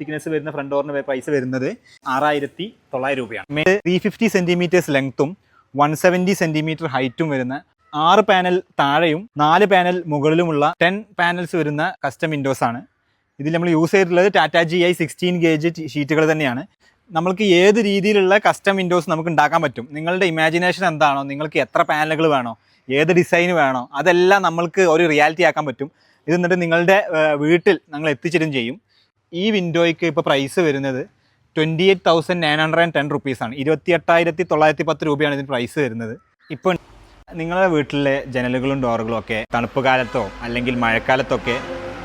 Thickness വരുന്ന front ഡോറിന് price വരുന്നത് ആറായിരത്തി തൊള്ളായിരം രൂപയാണ്. ത്രീ ഫിഫ്റ്റി സെന്റിമീറ്റേഴ്സ് ലെങ്ത്തും വൺ സെവന്റി സെന്റിമീറ്റർ ഹൈറ്റും വരുന്ന ആറ് പാനൽ താഴെയും നാല് പാനൽ മുകളിലുമുള്ള ടെൻ പാനൽസ് വരുന്ന കസ്റ്റം വിൻഡോസ് ആണ്. ഇതിൽ നമ്മൾ യൂസ് ചെയ്തിട്ടുള്ളത് Tata G I sixteen gauge ഷീറ്റുകൾ തന്നെയാണ്. നമുക്ക് ഏത് രീതിയിലുള്ള കസ്റ്റം വിൻഡോസ് നമുക്ക് ഉണ്ടാക്കാൻ പറ്റും? നിങ്ങളുടെ ഇമാജിനേഷൻ എന്താണോ? നിങ്ങൾക്ക് എത്ര പാനലുകൾ വേണോ? ഏത് ഡിസൈൻ വേണോ? അതെല്ലാം നമ്മൾക്ക് ഒരു റിയാലിറ്റി ആക്കാൻ പറ്റും. ഇത് എന്നിട്ട് നിങ്ങളുടെ വീട്ടിൽ ഞങ്ങൾ എത്തിച്ചിടും ചെയ്യും. ഈ വിൻഡോയ്ക്ക് ഇപ്പോൾ പ്രൈസ് വരുന്നത് twenty eight thousand nine hundred and ten റുപ്പീസാണ് ഇരുപത്തി എട്ടായിരത്തി തൊള്ളായിരത്തി പത്ത് രൂപയാണ് ഇതിന് പ്രൈസ് വരുന്നത്. ഇപ്പോൾ നിങ്ങളുടെ വീട്ടിലെ ജനലുകളും ഡോറുകളും ഒക്കെ തണുപ്പ് കാലത്തോ അല്ലെങ്കിൽ മഴക്കാലത്തൊക്കെ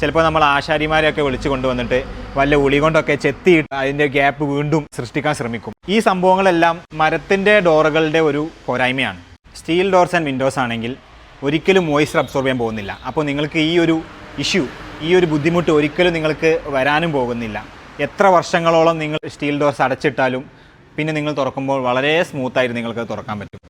ചിലപ്പോൾ നമ്മൾ ആശാരിമാരെയൊക്കെ വിളിച്ചു കൊണ്ടുവന്നിട്ട് വല്ല ഉളി കൊണ്ടൊക്കെ ചെത്തിയിട്ട് അതിന്റെ ഗ്യാപ്പ് വീണ്ടും സൃഷ്ടിക്കാൻ ശ്രമിക്കും. ഈ സംഭവങ്ങളെല്ലാം മരത്തിന്റെ ഡോറുകളുടെ ഒരു പോരായ്മയാണ്. സ്റ്റീൽ ഡോർസ് ആൻഡ് വിൻഡോസ് ആണെങ്കിൽ ഒരിക്കലും മോയ്സ്ചർ അബ്സോർബ് ചെയ്യാൻ പോകുന്നില്ല. അപ്പോൾ നിങ്ങൾക്ക് ഈ ഒരു ഇഷ്യൂ ഈ ഒരു ബുദ്ധിമുട്ട് ഒരിക്കലും നിങ്ങൾക്ക് വരാനും പോകുന്നില്ല. എത്ര വർഷങ്ങളോളം നിങ്ങൾ സ്റ്റീൽ ഡോർസ് അടച്ചിട്ടാലും പിന്നെ നിങ്ങൾ തുറക്കുമ്പോൾ വളരെ സ്മൂത്തായിട്ട് നിങ്ങൾക്ക് തുറക്കാൻ പറ്റും.